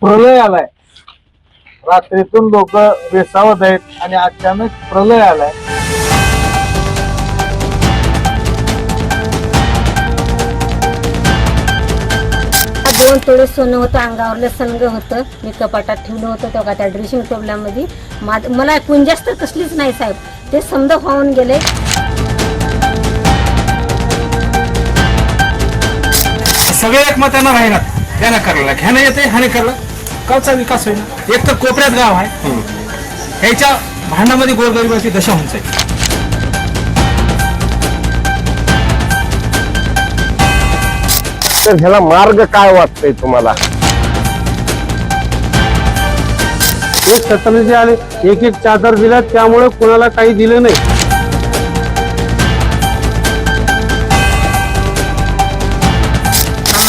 प्रलय आलाय. रात्रीतून लोक बेसावत आहेत आणि अचानक प्रलय आलाय. दोन तोळे सोनं होतं अंगावरलं सनग होतं. मी कपाटात ठेवलं होतं तेव्हा त्या ड्रेसिंग टेबलामध्ये. माझ मला कुंजास तर कसलीच नाही साहेब. ते समजा होऊन गेले. सगळे एकमतानं राहिनात त्यानं करला. ह्यानं येते ह्याने करला. गावचा विकास होईल. एक तर कोपऱ्यात गाव आहे. ह्याच्या भांडणामध्ये गोरगरिबाची दशा होऊन जाईल. तर ह्याला मार्ग काय वाटतंय तुम्हाला? एक छत्रपती आले एक एक चादर दिला त्यामुळे कोणाला काही दिलं नाही.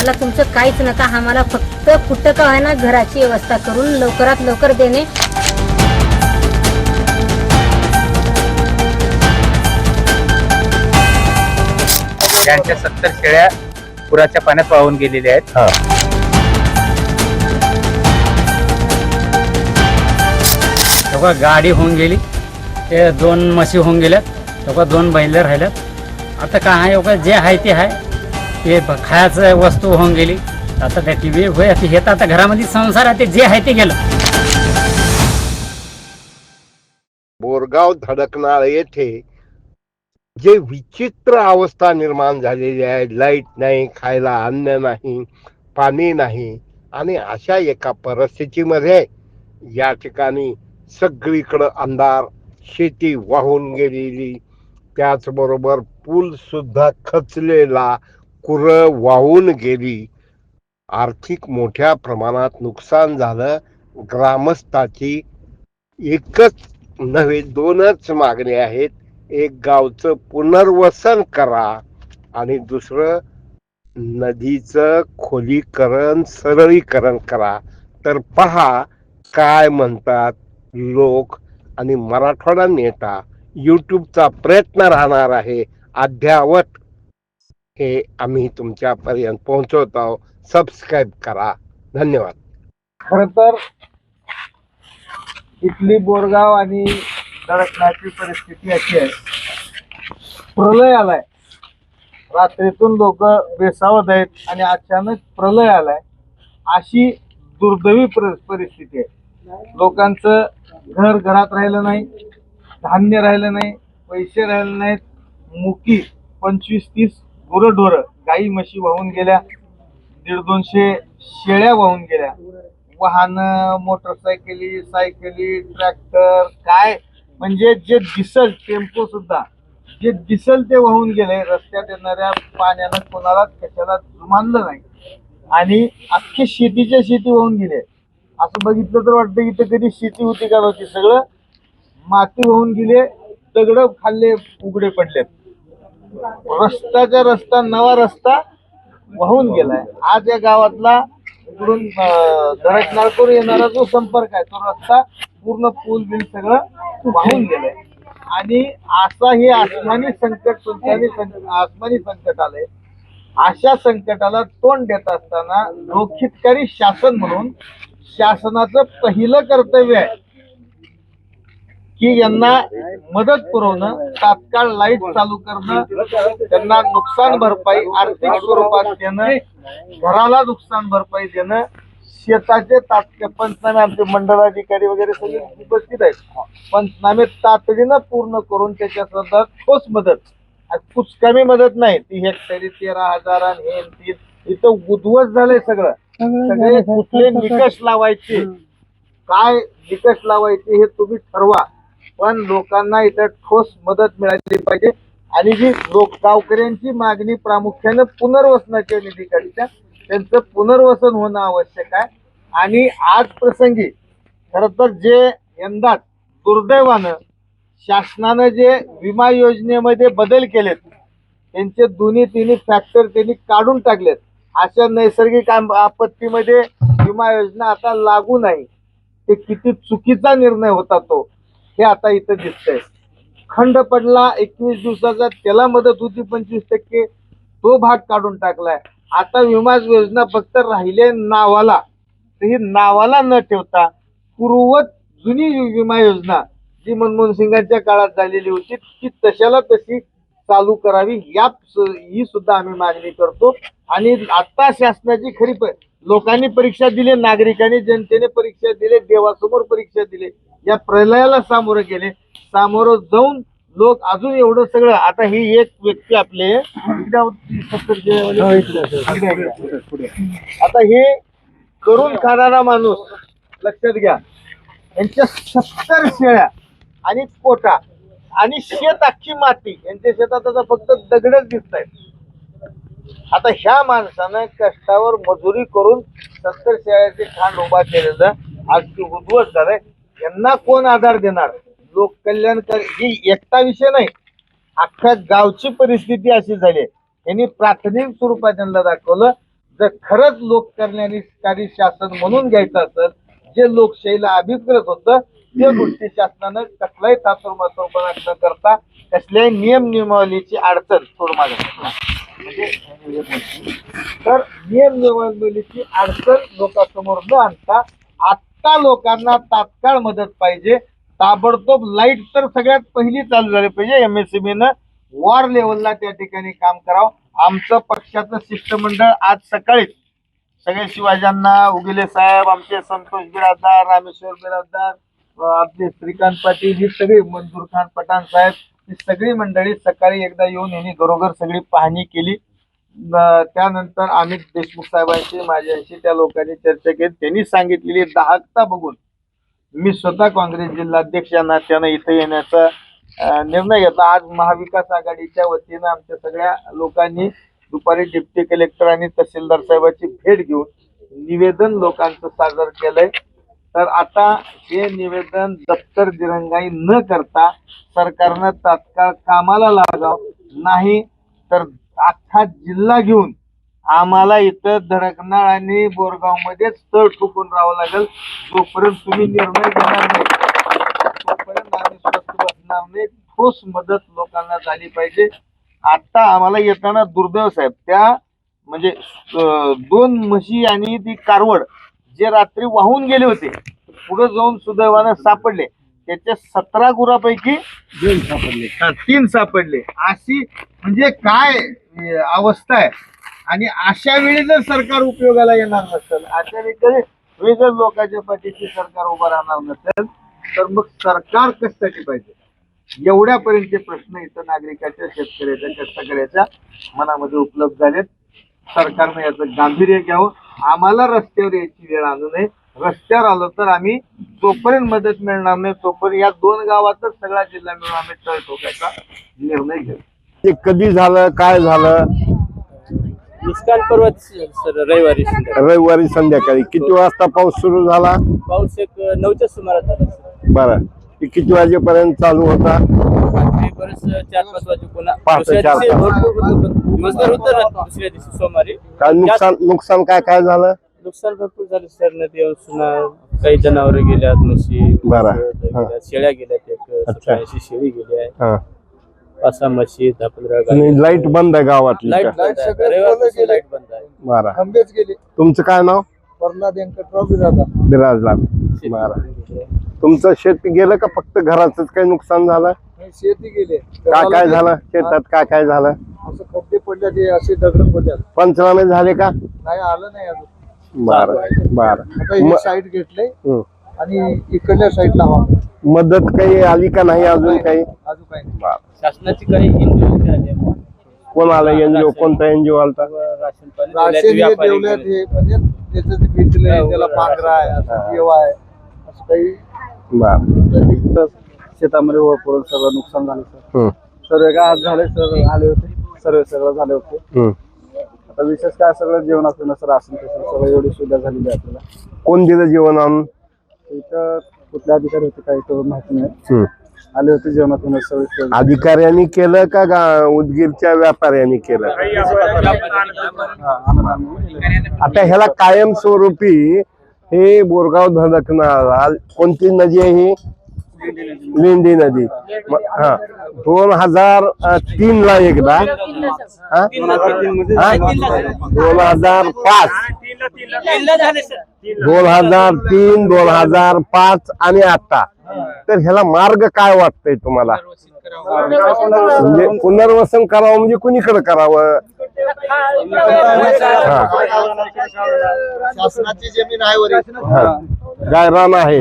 आम्हाला तुमचं काहीच नका आम्हाला फक्त कुठं का आहे ना घराची व्यवस्था करून लवकरात लवकर देणे. त्यांच्या सत्तर शेळ्या पुराच्या पाण्यात वाहून गेलेल्या आहेत. हा. तेव्हा गाडी होऊन गेली. ते दोन म्हशी होऊन गेल्यात. तेव्हा दोन बैल राहिल्यात. आता काय आहे एवढं जे आहे ते आहे. ते खायचं वस्तू होऊन गेली. आता त्या टी व्ही होय आता हे तर आता घरामध्ये संसार आहे ते जे आहे ते गेलं. बोरगाव धडकनाळ येथे जे विचित्र अवस्था निर्माण झालेली आहे लाइट नाही खायला अन्न नाही पाणी नाही आणि अशा एका परिस्थितीमध्ये या ठिकाणी सगळीकडं अंधार शेती वाहून गेलेली. त्याचबरोबर पूल सुद्धा खचलेला कुर वाहून गेली. आर्थिक मोठ्या प्रमाणात नुकसान झालं. ग्रामस्थाची एकच नव्हे दोनच मागणी आहेत. एक गावचं पुनर्वसन करा आणि दुसरं नदीचं खोलीकरण सरळीकरण करा. तर पहा काय म्हणतात लोक आणि मराठवाडा नेता. यूट्यूबचा प्रयत्न राहणार आहे. अद्यावत हे आम्ही तुमच्यापर्यंत पोहोचवत. आहोत सबस्क्राईब करा. धन्यवाद. खर तर इथली बोरगाव आणि धडकण्याची परिस्थिती अशी आहे. प्रलय आलाय. रात्रीतून लोक बेसावत आहेत आणि अचानक प्रलय आलाय. अशी दुर्दैवी पर- परिस्थिती आहे. लोकांचं घर घरात राहिलं नाही धान्य राहिलं नाही पैसे राहिले नाहीत. मुकी पंचवीस तीस गुरंढोरं गाई म्हशी वाहून गेल्या दीड दोनशे शेळ्या वाहून गेल्या. वाहन मोटरसायकली सायकली ट्रॅक्टर काय? म्हणजे जे दिसल टेम्पो सुद्धा जे दिसल ते वाहून गेले रस्त्यात येणाऱ्या पाण्यानं कोणाला कशाला जुमानलं नाही. आणि अख्खे शेतीच्या शेती वाहून गेले. असं बघितलं तर वाटतं इथं कधी शेती होती का नव्हती सगळं. माती वाहून गेले दगड खाल्ले उघडे पडलेत. रस्त्याचा रस्ता नवा रस्ता वाहून गेलाय. आज या गावातला इकडून अं, धडकनाळकडून येणारा जो संपर्क आहे तो रस्ता पूर्ण पूल बिल सगळं वाहून गेलाय. आणि असा हे आसमानी संकट सुलतानी आसमानी संकट आलंय. अशा संकटाला तोंड देत असताना रोखितकारी शासन म्हणून शासनाचं पहिलं कर्तव्य आहे. की यांना मदत पुरवणं तात्काळ लाइट चालू करणं त्यांना नुकसान भरपाई आर्थिक स्वरूपात देणं घराला नुकसान भरपाई देणं शेताचे तात्काळ पंचनामे आमचे मंडळाधिकारी वगैरे सगळे उपस्थित आहेत. पंचनामे तातडीनं पूर्ण करून त्याच्या संदर्भात ठोस मदत. कुचकामी मदत नाही. ती हेक्टरी तेरा हजार आणि. इथं उद्ध्वस्त झालंय सगळं. सगळे कुठले निकष लावायचे. काय निकष लावायचे हे तुम्ही ठरवा. पण लोकांना इथं ठोस मदत मिळाली पाहिजे. आणि जी लोक गावकऱ्यांची मागणी प्रामुख्यानं पुनर्वसनाच्या निधीकडच्या त्यांचं पुनर्वसन होणं आवश्यक आहे. आणि आज प्रसंगी खर तर जे यंदा दुर्दैवानं शासनानं जे विमा योजनेमध्ये बदल केलेत त्यांचे दोन्ही तिन्ही फॅक्टर त्यांनी काढून टाकलेत. अशा नैसर्गिक आम- आपत्तीमध्ये विमा योजना आता लागू नाही. ते किती चुकीचा निर्णय होता तो. हे आता इथं दिसतंय. खंड पडला एकवीस दिवसाचा त्याला मदत होती पंचवीस टक्के. तो भाग काढून टाकलाय. आता विमा योजना फक्त राहिले नावाला. ही नावाला न ठेवता पूर्वत जुनी विमा योजना जी मनमोहन सिंगांच्या काळात झालेली होती ती तशाला तशी चालू करावी या ही सुद्धा आम्ही मागणी करतो. आणि आता शासनाची खरी लोकांनी परीक्षा दिली नागरिकांनी जनतेने परीक्षा दिली देवासमोर परीक्षा दिली. या प्रलयाला सामोरं गेले. सामोरं जाऊन लोक अजून एवढं सगळं आता ही एक व्यक्ती आपले आता हे करून खाणारा माणूस लक्षात घ्या यांच्या सत्तर शेळ्या आणि पोटा आणि शेत अख्खी माती यांच्या शेतात आता फक्त दगडच दिसत आहेत आता ह्या माणसानं कष्टावर मजुरी करून सत्तर शेळ्याचे खांड उभा केलेलं आज ते उद्ध्वस्त झालंय. यांना कोण आधार देणार? लोक कल्याणकारी ही एकटा विषय नाही. अख्ख्या गावची परिस्थिती अशी झाली आहे. यांनी प्राथमिक स्वरूपात त्यांना दाखवलं जर खरंच लोक कल्याणकारी शासन म्हणून घ्यायचं असेल जे लोकशाहीला अभिप्रेत होतं ते गोष्टी शासनानं कसलाही तातुरमातुरपणा न करता कसल्याही नियम नियमावलीची अडचण सोड म्हणजे तर नियम नियमावलीची अडचण लोकांसमोर न आणता आत्ता लोकांना तात्काळ मदत पाहिजे. ताबडतोब लाइट तर सगळ्यात पहिली चालू झाली पाहिजे. एमएससीबी न वॉर लेवलला त्या ठिकाणी काम करावं. आमचं पक्षाचं शिष्टमंडळ आज सकाळीच सगळे शिवाजांना उगिले साहेब आमचे संतोष बिराजदार रामेश्वर बिराजदार आपले श्रीकांत पाटील ही सगळी मंजूर खान पठाण साहेब ही सगळी मंडळी सकाळी एकदा येऊन यांनी घरोघर सगळी पाहणी केली. त्यानंतर अमित देशमुख साहेबांशी माझ्याशी त्या लोकांनी चर्चा केली. त्यांनी सांगितलेली दाहकता बघून मी स्वतः काँग्रेस जिल्हाध्यक्ष या नात्यानं इथे येण्याचा निर्णय घेतला. आज महाविकास आघाडीच्या वतीनं आमच्या सगळ्या लोकांनी दुपारी डिप्टी कलेक्टर आणि तहसीलदार साहेबांची भेट घेऊन निवेदन लोकांचं सादर केलंय. तर आता हे निवेदन दप्तर दिरंगाई न करता सरकारनं तात्काळ कामाला लागाव. नाही तर अख्खा जिल्हा घेऊन आम्हाला इथं धडकनाळ आणि बोरगाव मध्येच तळ ठोकून राहावं लागेल. जोपर्यंत तुम्ही निर्णय घेणार नाही तोपर्यंत आम्ही स्वस्त बसणार नाही. ठोस मदत लोकांना झाली पाहिजे. आता आम्हाला येताना दुर्दैव साहेब त्या म्हणजे दोन म्हशी आणि ती कारवड जे रात्री वाहून गेले होते पुढे जाऊन सुदैवानं सापडले. त्याच्या सतरा गुरापैकी हा, तीन सापडले. अशी म्हणजे काय? अवस्था आहे. आणि अशा वेळी जर सरकार उपयोगाला येणार नसेल अशा वेळी जर वेळी जर लोकांच्या पाठीशी सरकार उभं राहणार नसेल तर मग सरकार कशासाठी पाहिजे? एवढ्यापर्यंतचे प्रश्न इथं नागरिकाच्या शेतकऱ्याच्या कष्टकऱ्याच्या मनामध्ये उपलब्ध झालेत. सरकारनं याचं गांभीर्य घ्यावं. आम्हाला रस्त्यावर यायची वेळ आणू नये रस्त्यावर आलो तर आम्ही तोपर्यंत मदत मिळणार नाही. तोपर्यंत या दोन गावातच सगळा जिल्हा मिळून आम्ही तळ ठोकायचा निर्णय घेऊ. ते कधी झालं काय झालं? दुष्काळ पर्व सर रविवारी संध्याकाळी. रविवारी संध्याकाळी. किती वाजता पाऊस सुरू झाला? पाऊस एक नऊच्या सुमारास झाला सर. बरं. ते किती वाजेपर्यंत चालू होता? रात्री बरेच चार पाच वाजे पुन्हा. पहाटे दुसऱ्या चार दिवशी पाच. भरपूर होतं पण दिवसभर होतं ना दुसऱ्या दिवशी सोमवारी. काय नुकसान नुकसान काय काय झालं? नुकसान भरपूर झालं सर. नदी येऊन सुना काही जनावर गेल्यात म्हशी बरं. गेल्यात, शेळ्या गेल्यात एक अच्छा. शेळी गेली आहे. हा. पाच सहा म्हशी दहा पंधरा आणि लाइट बंद आहे गावातली लाइट का? बंद आहे. सगळे रविवारपासून गेले. लाइट बंद आहे. बरं. खंबेच गेले. तुमचं काय नाव? प्रल्हाद व्यंकटराव बिरादा. बिराजलाल बरं. तुमचं शेत गेलं का फक्त घराच काही नुकसान झालं? शेती गेले. काय काय झालं? शेतात काय काय झालं? असं खड्डे पडले ते असे दगड पडल्यात पंचनामे झाले का? नाही आलं नाही अजून. बरं बरं आता हे म- साईड घेतले हं. आणि इकडल्या साईडला हवा मदत काही आली का नाही अजून काही अजून काही नाही. बरं. शासनाची काही आहे. कोण आलं एनजीओ कोणता एनजीओ आलता राशन पाणी राशन व्यापारी ठेवल्यात. हे म्हणजे त्याचं भिजलंय हो, त्याला बरोबर. पांढरा आहे असं देव आहे असं काही बरं शेतामध्ये पडून सगळं नुकसान झालं सर हं. सर्व काय आज झाले सर आले होते सर्व सगळं झाले होते हं. आता विशेष काय सगळं जेवणाचं नसं राशन तसं सगळं एवढी सुविधा झालेली आहे आपल्याला कोण दिलं जेवण आणून इथं कुठले अधिकारी होते काही तर माहिती नाही. आले होते जेवणातून अधिकाऱ्यांनी केलं का गा- उदगीरच्या व्यापाऱ्यांनी केलं? हा, आता ह्याला कायमस्वरूपी हे बोरगाव धडकणारा कोणती नदी आहे ही? लिंडी नदी हा दोन हजार तीन ला एकदा हा? हा? दोन हजार पाच दोन हजार तीन दोन हजार पाच आणि आता तर ह्याला मार्ग काय वाटतंय तुम्हाला म्हणजे पुनर्वसन करावं म्हणजे कुणीकडे करावं हा. शासनाची जमीन आहे वरील हा. गायरान आहे.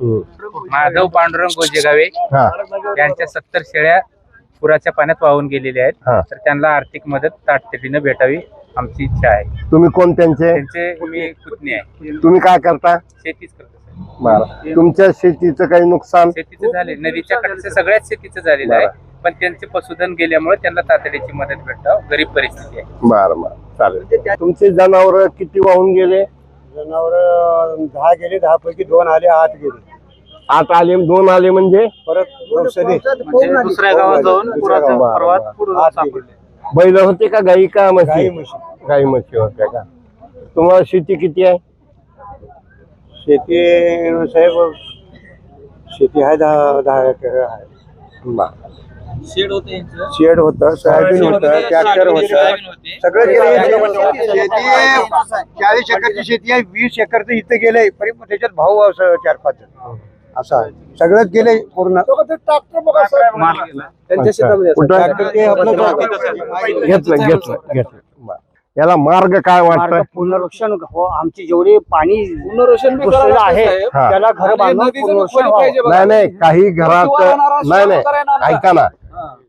हम्म. माधव पांडुरंग गोजेगावे हा. यांच्या सत्तर शेळ्या पुराच्या पाण्यात वाहून गेलेल्या हा. आहेत तर त्यांना आर्थिक मदत तातडीनं भेटावी आमची इच्छा आहे. तुम्ही कोण त्यांचे? त्यांचे मी पुतणी आहे. तुम्ही काय करता? शेतीच करतो साहेब. बरं. तुमच्या शेतीचं काही नुकसान? शेतीचं झाले नदीच्या कडेचं सगळ्याच शेतीचं झालेलं आहे. पण त्यांचे पशुधन गेल्यामुळे त्यांना तातडीची मदत भेटावं. गरीब परिस्थिती आहे. बरं बरं. चालेल. तुमचे जनावर किती वाहून गेले? जनावर दहा गेले दहा पैकी दोन आले आठ गेले आठ आले दोन आले म्हणजे परत गौसले म्हणजे दुसऱ्या गावात जाऊन पुराच्या पर्वात. पुढे सापडले गेले. बैल होते का गाई का म्हशी गाई म्हशी. गाई म्हशी होत्या का तुम्हाला शेती किती आहे शेती साहेब शेती आहे दहा दहा एकर आहे बरं. शेड होते यांचं. शेड होतं सोयाबीन होतं ट्रॅक्टर होतं सगळं शेती चाळीस एकरची शेती आहे वीस एकरचं इथं गेलंय तरी मग त्याच्यात भाऊ असं चार पाच जण. असं आहे सगळंच गेलंय पूर्ण त्यांच्या शेतामध्ये असं. कुठं? ट्रॅक्टर ते आपलं घेतलं घेतलं घेतलं बरं. याला मार्ग काय मार्ग वाटतं पुनर्वसन हो आमची जेवढी पाणी पुनर्वसन बी घुसलेलं करावं आहे लागतं साहेब. हा. त्याला घर बांधून नदीचं पुनर्वसन खोली व्हावं. पाहिजे बघा. नाही नाही काही घरात नाही नाही. ऐका ना हा.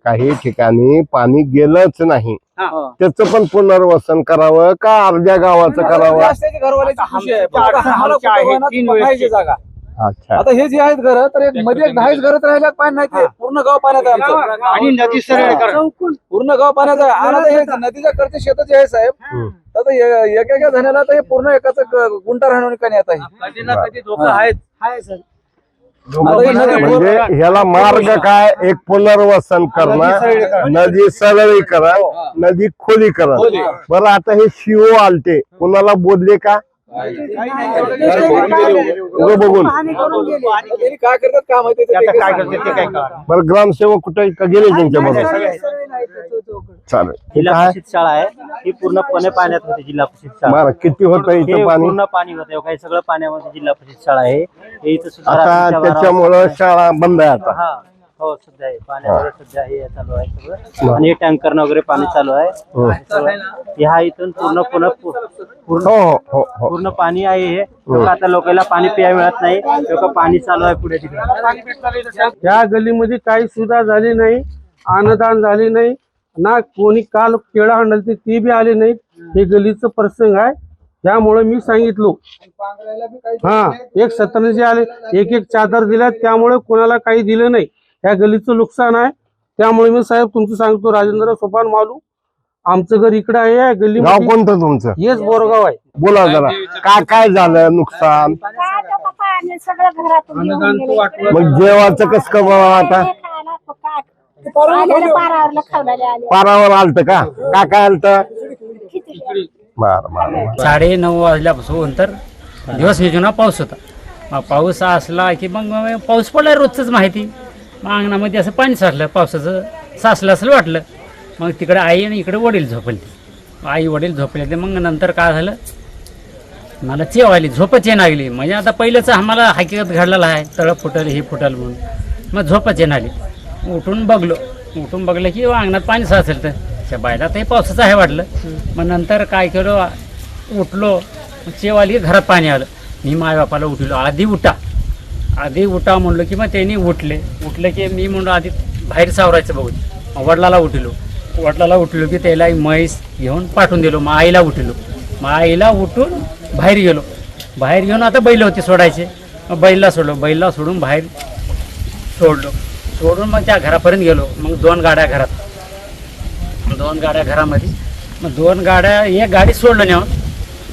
काही ठिकाणी पाणी गेलंच नाही हा. त्याचं पण पुनर्वसन करावं का अर्ध्या गावाचं करावं अच्छा आता हे जे आहेत घर तर एक मध्ये एक दहाच घरात राहिल्यात पाणी नाही ते पूर्ण गाव पाण्यात आहे आमचं आणि नदी सरळ. पूर्ण गाव पाण्यात आहे आणि आता हे नदीच्या कडचे शेत जे आहे साहेब हम्म. तर आता ए- एका एका झाल्याला तर हे पूर्ण एकाच गुंटा राहणार आता हे. कधी ना कधी धोका आहेत ही म्हणजे ह्याला मार्ग काय? एक पुनर्वसन करणं नदी सरळीकरण नदी खोलीकरण. खोली. बरं आता हे शिओ आलते. कुणाला बोलले का? बघून. काय करतात? काय बरं ग्रामसेवक कुठे का गेले त्यांच्या बरोबर चालेल. शाळा आहे. ही पूर्णपणे पाण्यात होती जिल्हा परिषद शाळा. किती होतं हे पूर्ण पाणी होतं. काही सगळं पाण्यामध्ये जिल्हा परिषद शाळा आहे. हे इथं सुद्धा आता रात्रीच्या बारा त्याच्यामुळं शाळा बंद आहे आता. हा हो सध्या आहे. सध्या हे चालू आहे सगळं. आणि हे टँकर वगैरे पाणी चालू आहे. हं. ह्या इथून पूर्ण पूर्ण पू- पूर्ण हो हो हो. हो पूर्ण पाणी आहे हे. लोक आता लोकांना पाणी प्यायला मिळत नाही. लोक पाणी चालू आहे पुढे तिकडे. या गल्लीमध्ये काही सुद्धा झाली नाही अन्नदान झाले नाही ना कोणी काल केळं आणलं ती बी आले नाहीत हे गल्लीचं प्रसंग आहे. त्यामुळे मी सांगितलो. हा एक सत्तरचे आले एक एक चादर दिल्या त्यामुळे कोणाला काही दिलं नाही. या गल्लीचं नुकसान आहे. त्यामुळे मी साहेब तुमचं सांगतो राजेंद्र सोपान मालू आमचं घर इकडे आहे या गाव गल्लीमध्ये कोणतं तुमचं? हेच बोरगाव आहे. बोला जरा. काय काय झालं नुकसान? सगळं घरातून घेऊन गेले. मग जेवाचं कस का बाबा आता? खायला तो काय- आलेलं पारावरलं खावलेले आले पारावर आलत का? काय काय आलत? खिचडी बर बर. साडे नऊ वाजल्यापासून तर दिवस विजूना पाऊस होता. मग पाऊस असला की मग मग पाऊस पडला रोजच माहिती. मग अंगणामध्ये असं पाणी साचलं पावसाचं साचलं असलं वाटलं. मग तिकडे आई आणि इकडे वडील झोपले. आई वडील झोपले ते मग नंतर काय झालं? मला चेव आली झोपच येण आली म्हणजे आता पहिलंच आम्हाला हकीकत घडलेलं आहे तळं फुटल हे फुटल म्हणून. मग झोपच येण आली. उठून बघलो. उठून बघलं की अंगणात पाणी साचलं तर त्या बायला हे पावसाचं आहे वाटलं. मग नंतर काय केलं? उठलो. चेव आली की घरात पाणी आलं. मी माय बापाला उठलो आधी उठा. आधी उठा म्हणलो की मग त्यांनी उठले. उठले की मी म्हणलो आधी बाहेर सावरायचं बघून मग उठलो. वडलाला उठलो की त्याला म्हैस घेऊन पाठवून दिलो. मग आईला उठलो. मग आईला उठून बाहेर गेलो. बाहेर घेऊन आता बैल होते सोडायचे. मग बैलला सोडलो. बैलला सोडून बाहेर सोडलो. सोडून मग त्या घरापर्यंत गेलो. मग दोन गाड्या घरात. दोन गाड्या घरामध्ये. मग दोन गाड्या एक गाडी सोडलं नेऊन.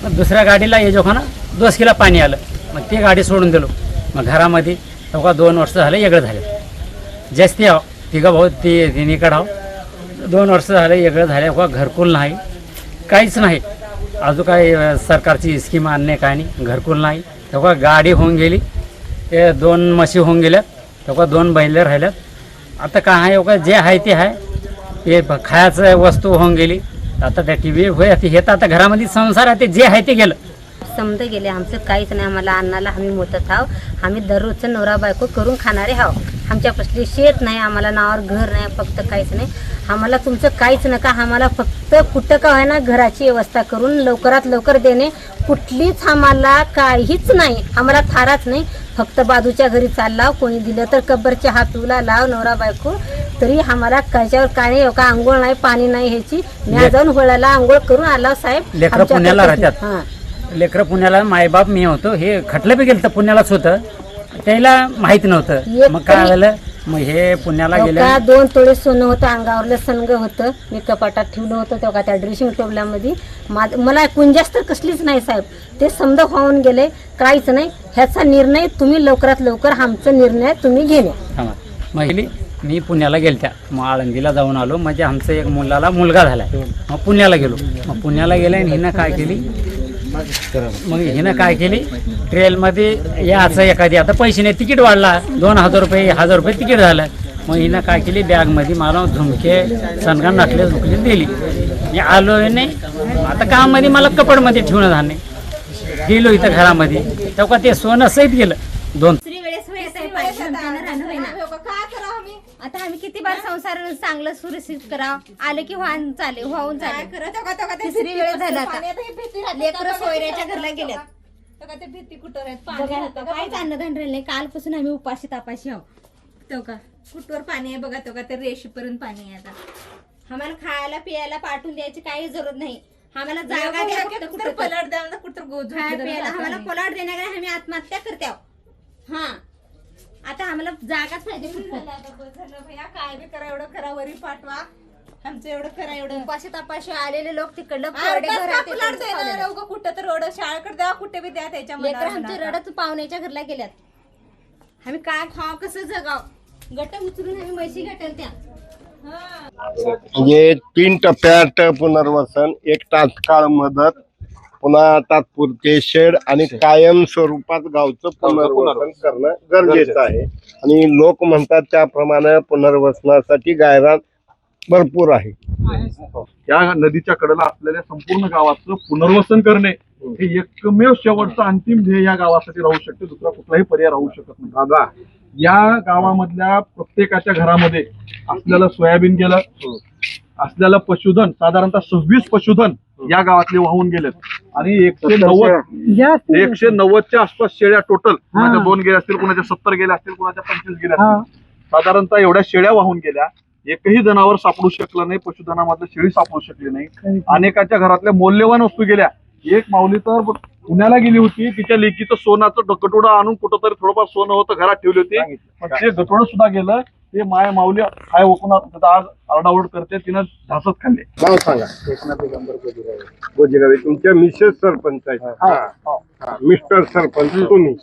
मग दुसऱ्या गाडीला ये जोखाना दोस किला पाणी आलं. मग ती गाडी सोडून दिलो. मग घरामध्ये तेव्हा दोन वर्ष झालं वेगळं झालं. जास्ती आहो तिघं भाऊ ती तिन्हीकडं आहो. दोन वर्ष झालं वेगळं झालं तेव्हा घरकुल नाही. काहीच नाही. अजून काही सरकारची स्कीम आणणे काय नाही. घरकुल नाही. तेव्हा गाडी होऊन गेली. ते दोन म्हशी होऊन गेल्यात. तेव्हा दोन बैले राहिल्यात. आता काय आहे एवढं जे आहे ते आहे. ते खायचं वस्तू होऊन गेली. आता त्या टी व्ही होय हे तर आता घरामध्ये संसार आहे ते जे आहे ते गेलं. समज गेले. आमचं काहीच नाही. आम्हाला अन्नाला आम्ही मोठत आहो आम्ही दररोजचं नवरा बायको करून खाणारे हाव आमच्या कसली शेत नाही. आम्हाला नावावर घर नाही. फक्त काहीच नाही. आम्हाला तुमचं काहीच नका. आम्हाला फक्त कुठं का व्हायना घराची व्यवस्था करून लवकरात लवकर देणे. कुठलीच आम्हाला काहीच नाही. आम्हाला थाराच नाही. फक्त बाजूच्या घरी चालला कोणी दिलं तर कब्बर चहा पिवला लाव नवरा बायको. तरी आम्हाला कायच्यावर काय नाही. का आंघोळ नाही पाणी नाही ह्याची. मी जाऊन होळ्याला आंघोळ करून आला साहेब. हां. लेकरं पुण्याला मायबाप मी होतो. हे खटलं बी गेलं तर पुण्यालाच होतं. त्याला माहीत नव्हतं. मग काय झालं? मग हे पुण्याला गेले. दोन तोळे सोनं होतं अंगावरलं सनग होतं. मी कपाटात ठेवलं होतं तेव्हा त्या ड्रेसिंग टेबलामध्ये मला कुंजास तर कसलीच नाही साहेब. ते समजा होऊन गेले. काहीच नाही. ह्याचा निर्णय तुम्ही लवकरात लवकर आमचा निर्णय तुम्ही घेणे. मग गेली मी पुण्याला गेलत्या. मग आळंदीला जाऊन आलो. म्हणजे आमचं एक मुलाला मुलगा झालाय. मग पुण्याला गेलो. मग पुण्याला गेले आणि हिनं काय केली? मग हिनं काय केली? ट्रेनमध्ये याचं एखादी आता पैसे नाही तिकीट वाढला. दोन हजार रुपये हजार रुपये तिकीट झालं. मग हिनं काय केली? बॅगमध्ये मला झुमके सनगा नकले झुकले दिली. मी आलो नाही आता काममध्ये मला कपडमध्ये ठेवणं झालं नाही. गेलो इथं घरामध्ये. तेव्हा ते सोनं सहित गेलं. दोन दुसरी वेळेस होय साहेब, पाहिजे आमच्यानं राहणं होईना. आता आम्ही किती बार संसार चांगलं सुरक्षित करावं? आलं की वाहन चाले वाहून चाले तिसरी वेळ झाला आता. लेकरं सोयऱ्याच्या घरला गेल्यात. बघा आता काहीच अन्नदान राहिलं नाही कालपासून आम्ही उपाशी तापाशी आहोत. तो का कुठवर पाणी आहे बघा तो का तर रेशीपर्यंत पाणी आहे आता. आम्हाला खायला पियाला पाठवून द्यायची काही जरूर नाही. आम्हाला जागा द्या फक्त कुठं पलाट द्या कुठं खायला पियाला आम्हाला पलाट देण्याकडे आम्ही आत्महत्या करते आहोत हा. आता आम्हाला जागाच पाहिजे. काय बी करा एवढं करा वरी पाठवा. आमचं एवढं करा एवढं. उपाशी तपाशी आलेले लोक तिकडलं कोरडे. कुठं तर रड. शाळेकडे द्या कुठे बी द्या त्याच्या लेकरं आमचे रडत पाहुण्याच्या घरला गेल्यात. आम्ही काय खाव कसं जगाव? गट उचलून आम्ही म्हशी गटल त्या. म्हणजे तीन टप्प्यात पुनर्वसन एक तात्काळ मदत पुन्हा तात्पुरते शेड आणि कायम स्वरूपात गावचं पुनर्वसन करणं गरजेचं आहे. आणि लोक म्हणतात त्याप्रमाणे पुनर्वसनासाठी गायरान भरपूर आहे. या नदीच्या कडेला असलेल्या संपूर्ण गावाचं पुनर्वसन करणे हे एकमेव शेवटचं अंतिम ध्येय या गावासाठी राहू शकते. दुसरा कुठलाही पर्याय राहू शकत नाही. बाबा या गावामधल्या प्रत्येकाच्या घरामध्ये असलेलं सोयाबीन गेलं. असलेलं पशुधन साधारणतः सव्वीस पशुधन या गावातले वाहून गेलेत. आणि एकशे नव्वद एकशे नव्वदच्या आसपास शेळ्या टोटल कुणाच्या दोन गेल्या असतील कुणाच्या सत्तर गेल्या असतील कुणाच्या पंचवीस गेल्या असतील. साधारणतः एवढ्या शेळ्या वाहून गेल्या एकही जनावर सापडू शकलं नाही पशुधनामधलं शेळी सापडू शकली नाही. अनेकाच्या घरातल्या मौल्यवान वस्तू गेल्या. एक माऊली तर पुण्याला गेली होती तिच्या लेकीचं सोनाचं डकटोडं आणून कुठंतरी थोडंफार सोनं होतं घरात ठेवली होती. पण ते गटोडं सुद्धा गेलं. ते माय माऊली हाय ओकुणात आज आरडाओरड करते तिनं झासच खाल्ले. नाव सांगा. तुमच्या मिसेस सरपंच आहेत. हा, हा. मिस्टर सरपंच तुम्ही.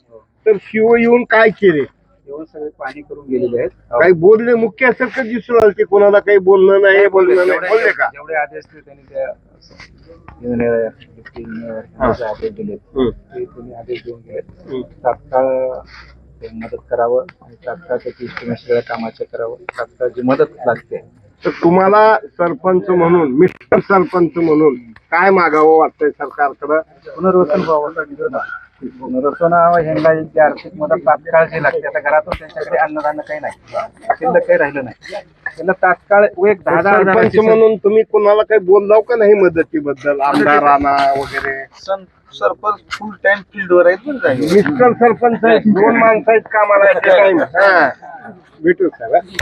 तर शिव येऊन काय केले? येऊन सगळे पाणी करून गेलेले आहेत. काही बोलले मुख्यासारखं दिसून आलं की कोणाला काही बोलणं नाही बोलणं नाही. बोलले का? जेवढे आदेश त्यांनी त्या निर्णय- आदेश. ते देऊन गेले तात्काळ ते मदत करावं आणि तात्काळ त्याची सगळ्या कामाचे करावं. तात्काळ जी मदत लागते. तर तुम्हाला सरपंच म्हणून मिस्टर सरपंच म्हणून काय मागावं वाटतंय सरकारकडं? पुनर्वसन व्हावं. पुनर्वसन ह्यांना जी आर्थिक मदत तात्काळ जी लागते आता घरातून त्यांच्याकडे अन्नधान्य काही नाही. शिल्लक काही राहिलं नाही. त्यांना तात्काळ एक दहा दहा सरपंच हजाराची म्हणून तुम्ही कुणाला काही बोललाव का नाही मदतीबद्दल? आमदारांना वगैरे? सरपंच फुल टाइम फील्डवर आहेत बरं. मिस्टर सरपंच आहेत दोन माणसं आहेत कामाला भेटू सर